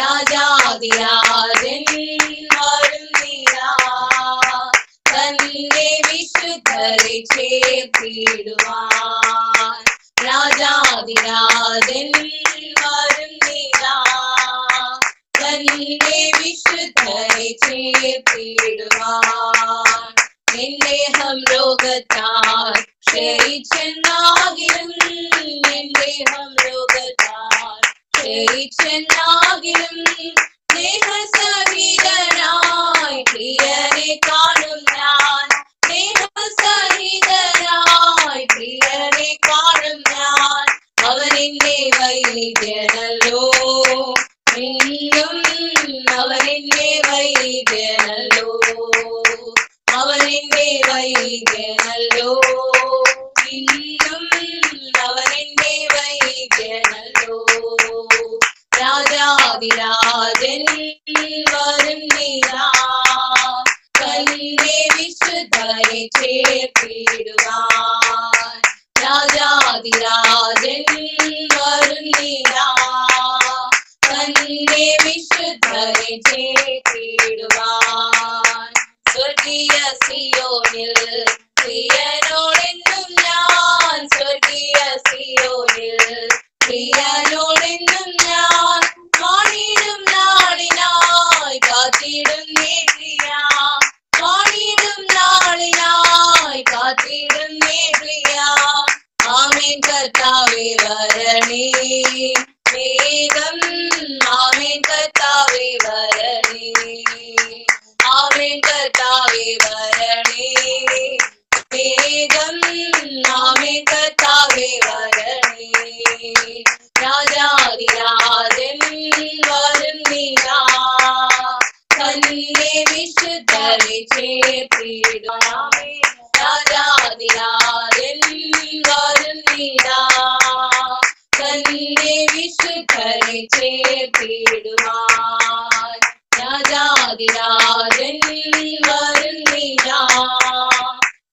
രാജാതിരാജൻ വരുന്നിതാ തന്റെ വിശുദ്ധരെ ചേർത്തിടുവാൻ രാജാതിരാജൻ വരുന്നിതാ തന്റെ വിശുദ്ധരെ ചേർത്തിടുവാൻ എന്തേഹം ലോകത്താൽ ക്ഷയിച്ചെന്നാകിലും എന്തേഹം ലോകത്താൽ ക്ഷയിച്ചെന്നാകിലും സ്നേഹസഹിതനായി പ്രിയനെ കാണും ഞാൻ. സ്നേഹസഹിതനായി പ്രിയനെ കാണും ഞാൻ. എന്നും തന്റെ വിശുദ്ധരെ സ്വർഗീയ സിയോനിൽ ഞാൻ സ്വർഗീയ സിയോനിൽ ഞാൻ കാത്തിടും പ്രിയ വാണിടും നാളിനായി കാത്തിടും പ്രിയ ആമേൻ കർത്താവേ വരണേ വേഗം ആമേൻ കർത്താവേ വരണേ ആമേൻ കർത്താവേ വരണേ വേഗം ആമേൻ കർത്താവേ വരണേ രാജാതിരാജൻ വരുന്നിതാ തന്നെ വിശുദ്ധരെ ചേർത്തിടാമേ രാജാതിരാജൻ വരുന്നിതാ തന്നെ വിശുദ്ധരെ ചേർത്തിടുവാൻ. രാജാതിരാജൻ വരുന്നിതാ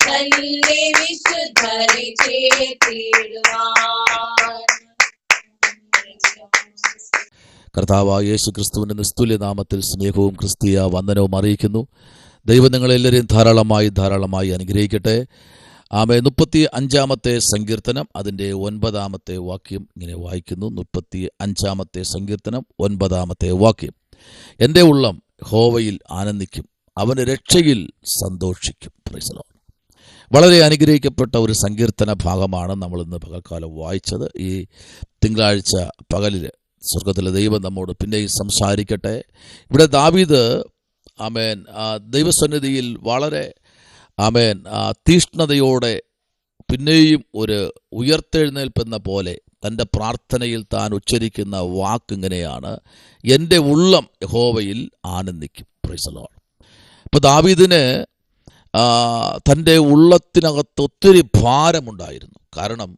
തന്നെ വിശുദ്ധരെ ചേർത്തിടുവാൻ കർത്താവായ യേശു ക്രിസ്തുവിന്റെ നിസ്തുല്യനാമത്തിൽ സ്നേഹവും ക്രിസ്തീയ വന്ദനവും അറിയിക്കുന്നു. ദൈവം നിങ്ങളെല്ലാവരെയും ധാരാളമായി ധാരാളമായി അനുഗ്രഹിക്കട്ടെ. ആമെ മുപ്പത്തി അഞ്ചാമത്തെ സങ്കീർത്തനം അതിന്റെ ഒൻപതാമത്തെ വാക്യം ഇങ്ങനെ വായിക്കുന്നു. മുപ്പത്തി അഞ്ചാമത്തെ സങ്കീർത്തനം ഒൻപതാമത്തെ വാക്യം. എന്റെ ഉള്ളം ഹോവയിൽ ആനന്ദിക്കും അവന് രക്ഷയിൽ സന്തോഷിക്കും. പ്രൈസലോ വളരെ അനുഗ്രഹിക്കപ്പെട്ട ഒരു സങ്കീർത്തന ഭാഗമാണ് നമ്മൾ ഇന്ന് പകൽക്കാലം വായിച്ചത്. ഈ തിങ്കളാഴ്ച പകലിൽ സ്വർഗത്തിലെ ദൈവം നമ്മോട് പിന്നെയും സംസാരിക്കട്ടെ. ഇവിടെ ദാവീദ് ആമേൻ ദൈവസന്നിധിയിൽ വളരെ ആമേൻ തീഷ്ണതയോടെ പിന്നെയും ഒരു ഉയർത്തെഴുന്നേൽപ്പെന്ന പോലെ തന്റെ പ്രാർത്ഥനയിൽ താൻ ഉച്ചരിക്കുന്ന വാക്കിങ്ങനെയാണ് എന്റെ ഉള്ളം യഹോവയിൽ ആനന്ദിക്കും. പ്രൈസലോൺ അപ്പോൾ ദാവീദിന് തന്റെ ഉള്ളത്തിനകത്ത് ഒത്തിരി ഭാരമുണ്ടായിരുന്നു. കാരണം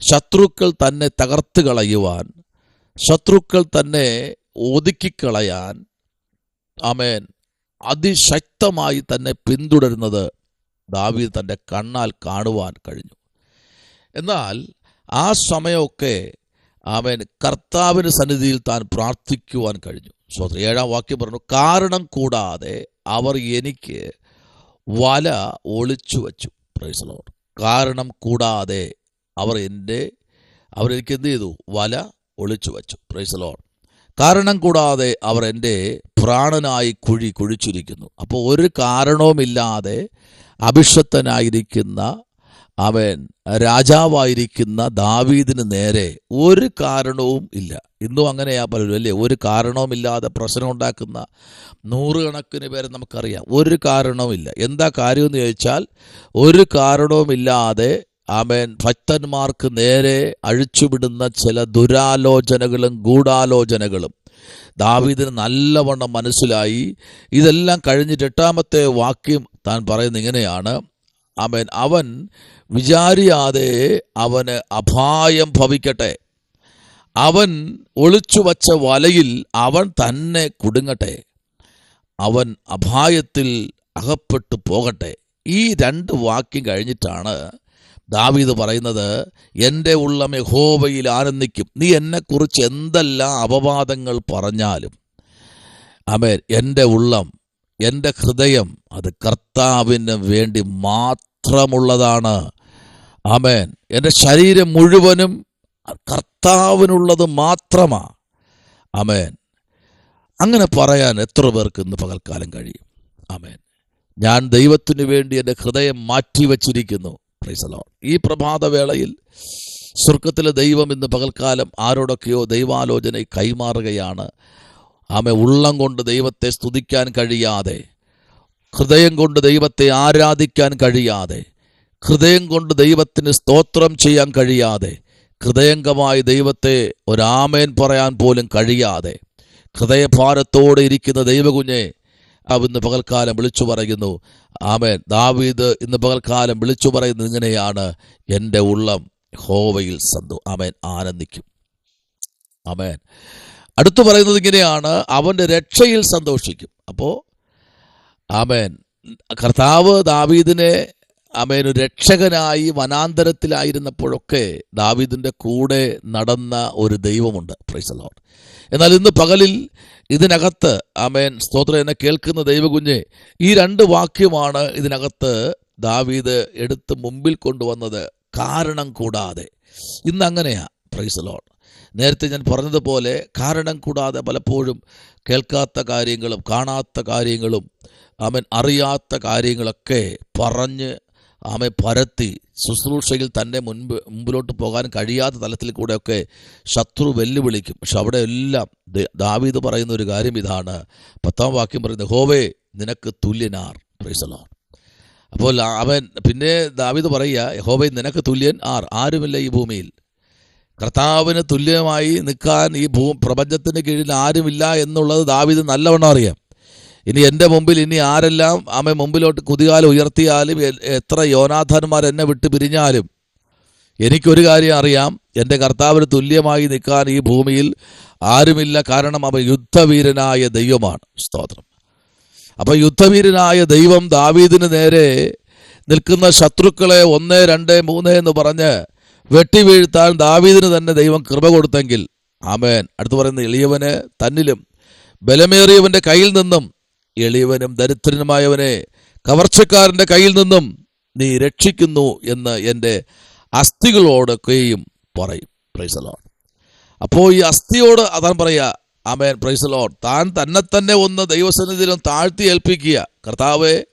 ശത്രുക്കൾ തന്നെ തകർത്ത് കളയുവാൻ ശത്രുക്കൾ തന്നെ ഒതുക്കിക്കളയാൻ ആമേൻ അതിശക്തമായി തന്നെ പിന്തുടരുന്നത് ദാവീദ് തന്റെ കണ്ണാൽ കാണുവാൻ കഴിഞ്ഞു. എന്നാൽ ആ സമയമൊക്കെ ആമേൻ കർത്താവിന് സന്നിധിയിൽ താൻ പ്രാർത്ഥിക്കുവാൻ കഴിഞ്ഞു. സ്വത്ര ഏഴാം വാക്യം പറഞ്ഞു കാരണം കൂടാതെ അവർ എനിക്ക് വല ഒളിച്ചു വച്ചു. പ്രൈസലോട് കാരണം കൂടാതെ അവർ എന്റെ അവരെനിക്ക് എന്ത് ചെയ്തു? വല ഒളിച്ചു വച്ചു. പ്രൈസലോൺ കാരണം കൂടാതെ അവർ എന്റെ പ്രാണനായി കുഴി കുഴിച്ചിരിക്കുന്നു. അപ്പോൾ ഒരു കാരണവുമില്ലാതെ അഭിഷത്തനായിരിക്കുന്ന അവൻ രാജാവായിരിക്കുന്ന ദാവീദിന് നേരെ ഒരു കാരണവും ഇല്ല. ഇന്നും അങ്ങനെയാ പലരും അല്ലേ? ഒരു കാരണവുമില്ലാതെ പ്രശ്നം ഉണ്ടാക്കുന്ന നൂറുകണക്കിന് പേരെ നമുക്കറിയാം. ഒരു കാരണവുമില്ല. എന്താ കാര്യമെന്ന് ചോദിച്ചാൽ ഒരു കാരണവുമില്ലാതെ ആമേൻ. ഭക്തന്മാർക്ക് നേരെ അഴിച്ചുവിടുന്ന ചില ദുരാലോചനകളും ഗൂഢാലോചനകളും. ദാവീദിന് നല്ലവണ്ണം മനസ്സിലായി. ഇതെല്ലാം കഴിഞ്ഞിട്ട് എട്ടാമത്തെ വാക്യം താൻ പറയുന്നത് ഇങ്ങനെയാണ്. ആമേൻ. അവൻ വിചാരിയാതെ അവന് അപായം ഭവിക്കട്ടെ. അവൻ ഒളിച്ചു വച്ച വലയിൽ അവൻ തന്നെ കുടുങ്ങട്ടെ. അവൻ അപായത്തിൽ അകപ്പെട്ടു പോകട്ടെ. ഈ രണ്ട് വാക്യം കഴിഞ്ഞിട്ടാണ് ദാവീദ് പറയുന്നത് എന്റെ ഉള്ളം യഹോവയിൽ ആനന്ദിക്കും. നീ എന്നെക്കുറിച്ച് എന്തെല്ലാം അപവാദങ്ങൾ പറഞ്ഞാലും ആമേൻ എന്റെ ഉള്ളം എന്റെ ഹൃദയം അത് കർത്താവിന് വേണ്ടി മാത്രമുള്ളതാണ്. ആമേൻ. എന്റെ ശരീരം മുഴുവനും കർത്താവിനുള്ളത് മാത്രമാണ് ആമേൻ. അങ്ങനെ പറയാൻ എത്ര പേർക്ക് ഇന്ന് പകൽക്കാലം കഴിയും? ആമേൻ. ഞാൻ ദൈവത്തിനു വേണ്ടി എന്റെ ഹൃദയം മാറ്റിവെച്ചിരിക്കുന്നു. ഈ പ്രഭാതവേളയിൽ സ്വർഗത്തിലെ ദൈവം ഇന്ന് പകൽക്കാലം ആരോടൊക്കെയോ ദൈവാലോചന കൈമാറുകയാണ്. ആമെ ഉള്ളം കൊണ്ട് ദൈവത്തെ സ്തുതിക്കാൻ കഴിയാതെ ഹൃദയം കൊണ്ട് ദൈവത്തെ ആരാധിക്കാൻ കഴിയാതെ ഹൃദയം കൊണ്ട് ദൈവത്തിന് സ്തോത്രം ചെയ്യാൻ കഴിയാതെ ഹൃദയംഗമായി ദൈവത്തെ ഒരാമേൻ പറയാൻ പോലും കഴിയാതെ ഹൃദയഭാരത്തോടെ ഇരിക്കുന്ന ദൈവകുഞ്ഞെ അവ ഇന്ന് പകൽക്കാലം വിളിച്ചു പറയുന്നു. ആമേൻ. ദാവീദ് ഇന്ന് പകൽക്കാലം വിളിച്ചു പറയുന്നത് ഇങ്ങനെയാണ്. എന്റെ ഉള്ളം ഹോവയിൽ സന്തു. ആമേൻ. ആനന്ദിക്കും. ആമേൻ. അടുത്തു പറയുന്നത് ഇങ്ങനെയാണ്. അവന്റെ രക്ഷയിൽ സന്തോഷിക്കും. അപ്പോൾ ആമേൻ. കർത്താവ് ദാവീദിനെ ഒരു രക്ഷകനായി വനാന്തരത്തിലായിരുന്നപ്പോഴൊക്കെ ദാവിദിന്റെ കൂടെ നടന്ന ഒരു ദൈവമുണ്ട്. പ്രൈസലോൺ എന്നാൽ ഇന്ന് പകലിൽ ഇതിനകത്ത് അമേൻ സ്തോത്രം എന്നെ കേൾക്കുന്ന ദൈവകുഞ്ഞെ ഈ രണ്ട് വാക്യമാണ് ഇതിനകത്ത് ദാവീദ് എടുത്ത് മുമ്പിൽ കൊണ്ടുവന്നത് കാരണം കൂടാതെ. ഇന്ന് അങ്ങനെയാ. പ്രൈസലോൺ നേരത്തെ ഞാൻ പറഞ്ഞതുപോലെ കാരണം കൂടാതെ പലപ്പോഴും കേൾക്കാത്ത കാര്യങ്ങളും കാണാത്ത കാര്യങ്ങളും അവൻ അറിയാത്ത കാര്യങ്ങളൊക്കെ പറഞ്ഞ് ആമെ പരത്തി ശുശ്രൂഷയിൽ തന്റെ മുൻപ് മുമ്പിലോട്ട് പോകാൻ കഴിയാത്ത തലത്തിൽ കൂടെയൊക്കെ ശത്രു വെല്ലുവിളിക്കും. പക്ഷെ അവിടെ എല്ലാം ദാവീദ് പറയുന്ന ഒരു കാര്യം ഇതാണ്. പത്താം വാക്യം പറയുന്നത് ഹോവേ നിനക്ക് തുല്യനാർ. പ്രൈസലോ അപ്പോൾ അവൻ പിന്നെ ദാവീദ് പറയുക ഹോവേ നിനക്ക് തുല്യൻ ആർ? ആരുമില്ല ഈ ഭൂമിയിൽ? കർത്താവിന് തുല്യമായി നിൽക്കാൻ ഈ ഭൂ പ്രപഞ്ചത്തിന് കീഴിൽ ആരുമില്ല എന്നുള്ളത് ദാവീദ് നല്ലവണ്ണം അറിയാം. ഇനി എന്റെ മുമ്പിൽ ഇനി ആരെല്ലാം ആമെ മുമ്പിലോട്ട് കുതികാലം ഉയർത്തിയാലും എത്ര യോനാഥന്മാർ എന്നെ വിട്ട് പിരിഞ്ഞാലും എനിക്കൊരു കാര്യം അറിയാം. എന്റെ കർത്താവിന് തുല്യമായി നിൽക്കാൻ ഈ ഭൂമിയിൽ ആരുമില്ല. കാരണം അവ യുദ്ധവീരനായ ദൈവമാണ്. സ്തോത്രം. അപ്പോൾ യുദ്ധവീരനായ ദൈവം ദാവീദിന് നേരെ നിൽക്കുന്ന ശത്രുക്കളെ ഒന്ന് രണ്ട് മൂന്ന് എന്ന് പറഞ്ഞ് വെട്ടി വീഴ്ത്താൻ ദാവീദിന് തന്നെ ദൈവം കൃപ കൊടുത്തെങ്കിൽ ആമേൻ. അടുത്ത് പറയുന്ന എളിയവന് തന്നിലും ബലമേറിയവന്റെ കയ്യിൽ നിന്നും എളിയവനും ദരിദ്രനുമായവനെ കവർച്ചക്കാരന്റെ കയ്യിൽ നിന്നും നീ രക്ഷിക്കുന്നു എന്ന് എന്റെ അസ്ഥികളോടൊക്കെയും പറയും. പ്രൈസലോൺ അപ്പോൾ ഈ അസ്ഥിയോട് അതാണ് പറയുക ആമേൻ പ്രൈസലോൺ താൻ തന്നെ തന്നെ ഒന്ന് ദൈവസന്നിധിയിലും താഴ്ത്തി ഏൽപ്പിക്കുക. കർത്താവെ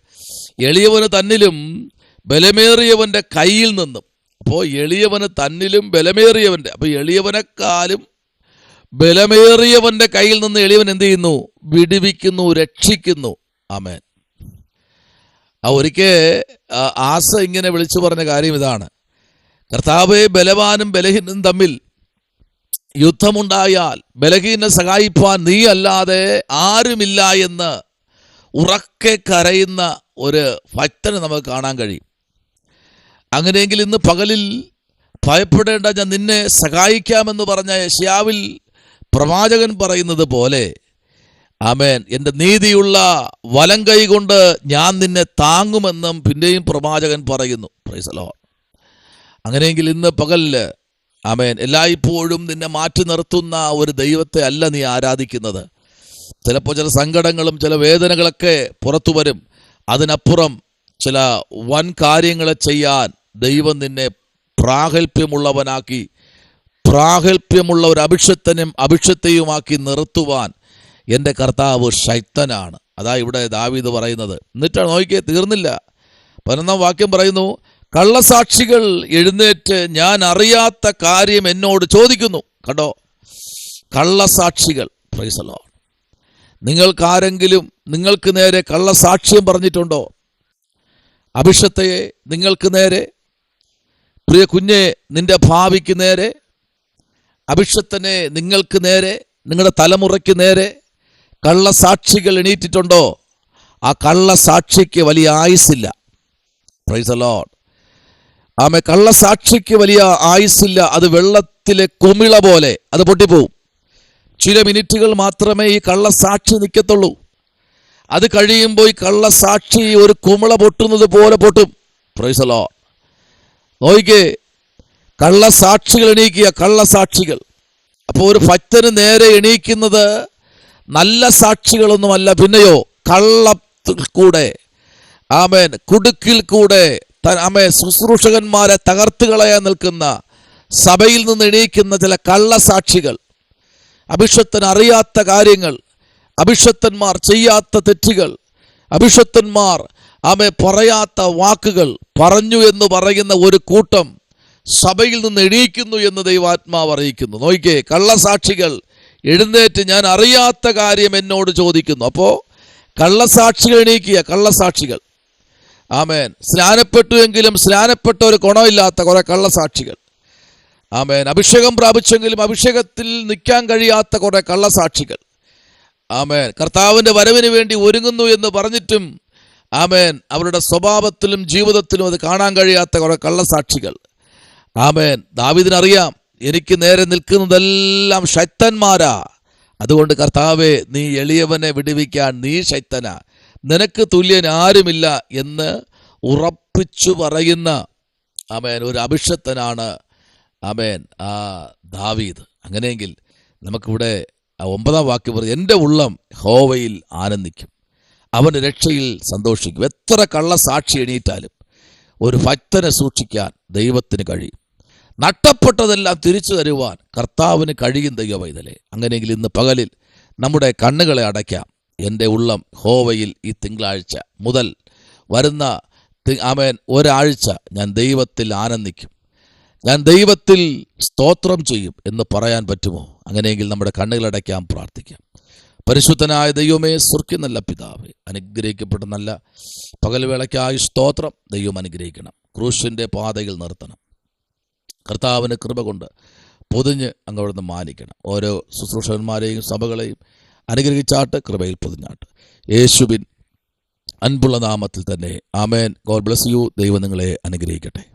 എളിയവന് തന്നിലും ബലമേറിയവന്റെ കയ്യിൽ നിന്നും. അപ്പോൾ എളിയവന് തന്നിലും ബലമേറിയവന്റെ അപ്പോൾ എളിയവനെക്കാളും ബലമേറിയവന്റെ കയ്യിൽ നിന്ന് എളിയവൻ എന്ത് ചെയ്യുന്നു? വിടുവിക്കുന്നു രക്ഷിക്കുന്നു. ആമേൻ. ആ ഒരിക്കൽ ആസ ഇങ്ങനെ വിളിച്ചു പറഞ്ഞ കാര്യം ഇതാണ്. കർത്താവെ ബലവാനും ബലഹീനും തമ്മിൽ യുദ്ധമുണ്ടായാൽ ബലഹീനെ സഹായിപ്പാൻ നീ അല്ലാതെ ആരുമില്ല എന്ന് ഉറക്കെ കരയുന്ന ഒരു ഭക്തനെ നമുക്ക് കാണാൻ കഴിയും. അങ്ങനെയെങ്കിൽ ഇന്ന് പകലിൽ ഭയപ്പെടേണ്ട ഞാൻ നിന്നെ സഹായിക്കാമെന്ന് പറഞ്ഞ യശ്യാവിൽ പ്രവാചകൻ പറയുന്നത് പോലെ ആമേൻ. എന്റെ നീതിയുള്ള വലം കൈ കൊണ്ട് ഞാൻ നിന്നെ താങ്ങുമെന്നും പിന്നെയും പ്രവാചകൻ പറയുന്നു. പ്രൈസലോ അങ്ങനെയെങ്കിൽ ഇന്ന് പകലിൽ ആമേൻ എല്ലായ്പ്പോഴും നിന്നെ മാറ്റി നിർത്തുന്ന ഒരു ദൈവത്തെ അല്ല നീ ആരാധിക്കുന്നത്. ചിലപ്പോൾ ചില സങ്കടങ്ങളും ചില വേദനകളൊക്കെ പുറത്തു വരും. അതിനപ്പുറം ചില വൻ കാര്യങ്ങളെ ചെയ്യാൻ ദൈവം നിന്നെ പ്രാഗൽഭ്യമുള്ളവനാക്കി പ്രാഗൽഭ്യമുള്ള ഒരു അഭിഷത്തനും അഭിഷത്തെയുമാക്കി നിർത്തുവാൻ എന്റെ കർത്താവ് ശൈത്തനാണ്. അതാ ഇവിടെ ദാവീദ് പറയുന്നത്. എന്നിട്ടാണ് നോക്കിയേ തീർന്നില്ല. പതിനൊന്നാം വാക്യം പറയുന്നു കള്ളസാക്ഷികൾ എഴുന്നേറ്റ് ഞാൻ അറിയാത്ത കാര്യം എന്നോട് ചോദിക്കുന്നു. കണ്ടോ? കള്ളസാക്ഷികൾ. പ്രൈസലോ നിങ്ങൾക്കാരെങ്കിലും നിങ്ങൾക്ക് നേരെ കള്ളസാക്ഷ്യം പറഞ്ഞിട്ടുണ്ടോ? അഭിഷത്തയെ നിങ്ങൾക്ക് നേരെ? പ്രിയ കുഞ്ഞെ നിന്റെ ഭാവിക്ക് നേരെ? അഭിഷത്തനെ നിങ്ങൾക്ക് നേരെ? നിങ്ങളുടെ തലമുറയ്ക്ക് നേരെ? കള്ളസാക്ഷികൾ എണീറ്റിട്ടുണ്ടോ? ആ കള്ളസാക്ഷിക്ക് വലിയ ആയുസില്ല പ്രൈസ് ലോഡ് ആമെ കള്ളസാക്ഷിക്ക് വലിയ ആയുസില്ല അത് വെള്ളത്തിലെ കുമിള പോലെ അത് പൊട്ടിപ്പോവും. ചില മിനിറ്റുകൾ മാത്രമേ ഈ കള്ളസാക്ഷി നിൽക്കത്തുള്ളൂ. അത് കഴിയുമ്പോൾ ഈ കള്ളസാക്ഷി ഒരു കുമിള പൊട്ടുന്നത് പോലെ പൊട്ടും. പ്രൈസ് ലോഡ് നോക്കിക്കേ കള്ളസാക്ഷികൾ എണീക്കുക കള്ളസാക്ഷികൾ. അപ്പോൾ ഒരു ഭക്തന് നേരെ എണീക്കുന്നത് നല്ല സാക്ഷികളൊന്നുമല്ല. പിന്നെയോ കള്ളത്തിൽ കൂടെ ആമേൻ കുടുക്കിൽ കൂടെ ആമേ ശുശ്രൂഷകന്മാരെ തകർത്ത് കളയാൻ നിൽക്കുന്ന സഭയിൽ നിന്ന് എണീക്കുന്ന ചില കള്ളസാക്ഷികൾ. അഭിഷത്തൻ അറിയാത്ത കാര്യങ്ങൾ അഭിഷത്തന്മാർ ചെയ്യാത്ത തെറ്റുകൾ അഭിഷത്തന്മാർ ആമെ പറയാത്ത വാക്കുകൾ പറഞ്ഞു എന്ന് പറയുന്ന ഒരു കൂട്ടം സഭയിൽ നിന്ന് എണീക്കുന്നു എന്ന് ദൈവാത്മാവ് അറിയിക്കുന്നു. നോക്കിക്കേ കള്ളസാക്ഷികൾ എഴുന്നേറ്റ് ഞാൻ അറിയാത്ത കാര്യം എന്നോട് ചോദിക്കുന്നു. അപ്പോൾ കള്ളസാക്ഷികൾ എണീക്കുക കള്ളസാക്ഷികൾ. ആമേൻ. സ്നാനപ്പെട്ടു എങ്കിലും സ്നാനപ്പെട്ട ഒരു ഗുണമില്ലാത്ത കുറെ കള്ളസാക്ഷികൾ. ആമേൻ. അഭിഷേകം പ്രാപിച്ചെങ്കിലും അഭിഷേകത്തിൽ നിൽക്കാൻ കഴിയാത്ത കുറെ കള്ളസാക്ഷികൾ. ആമേൻ. കർത്താവിന്റെ വരവിന് വേണ്ടി ഒരുങ്ങുന്നു എന്ന് പറഞ്ഞിട്ടും ആമേൻ അവരുടെ സ്വഭാവത്തിലും ജീവിതത്തിലും അത് കാണാൻ കഴിയാത്ത കുറെ കള്ളസാക്ഷികൾ. ആമേൻ. ദാവിദിനറിയാം എനിക്ക് നേരെ നിൽക്കുന്നതെല്ലാം ശക്തന്മാരാ അതുകൊണ്ട് കർത്താവെ നീ എളിയവനെ വിടുവിക്കാൻ നീ ശക്തന നിനക്ക് തുല്യൻ ആരുമില്ല എന്ന് ഉറപ്പിച്ചു പറയുന്ന ആമേൻ ഒരു അഭിഷത്തനാണ് ആമേൻ ആ ദാവീദ്. അങ്ങനെയെങ്കിൽ നമുക്കിവിടെ ഒമ്പതാം വാക്യം പറയും എന്റെ ഉള്ളം ഹോവയിൽ ആനന്ദിക്കും. അവന്റെ രക്ഷയിൽ സന്തോഷിക്കും. എത്ര കള്ള സാക്ഷി എണീറ്റാലും ഒരു ഭക്തനെ സൂക്ഷിക്കാൻ ദൈവത്തിന് കഴിയും. നഷ്ടപ്പെട്ടതെല്ലാം തിരിച്ചു തരുവാൻ കർത്താവിന് കഴിയും ദൈവവൈതലേ. അങ്ങനെയെങ്കിൽ ഇന്ന് പകലിൽ നമ്മുടെ കണ്ണുകളെ അടയ്ക്കാം. എന്റെ ഉള്ളം ഹോവയിൽ ഈ തിങ്കളാഴ്ച മുതൽ വരുന്ന ആമേൻ ഒരാഴ്ച ഞാൻ ദൈവത്തിൽ ആനന്ദിക്കും. ഞാൻ ദൈവത്തിൽ സ്തോത്രം ചെയ്യും എന്ന് പറയാൻ പറ്റുമോ? അങ്ങനെയെങ്കിൽ നമ്മുടെ കണ്ണുകളടയ്ക്കാൻ പ്രാർത്ഥിക്കാം. പരിശുദ്ധനായ ദൈവമേ സ്വർക്കി നല്ല പിതാവ് അനുഗ്രഹിക്കപ്പെട്ട നല്ല പകൽവേളയ്ക്കായി സ്തോത്രം ദൈവം അനുഗ്രഹിക്കണം. ക്രൂശിന്റെ പാതയിൽ നിർത്തണം. കർത്താവിന് കൃപ കൊണ്ട് പൊതിഞ്ഞ് അങ്ങോട്ട് മാനിക്കണം. ഓരോ ശുശ്രൂഷകന്മാരെയും സഭകളെയും അനുഗ്രഹിച്ചാട്ട് കൃപയിൽ പൊതിഞ്ഞാട്ട്. യേശുബിൻ അൻപുള്ള നാമത്തിൽ തന്നെ. ആമേൻ. God bless you. ദൈവം നിങ്ങളെ അനുഗ്രഹിക്കട്ടെ.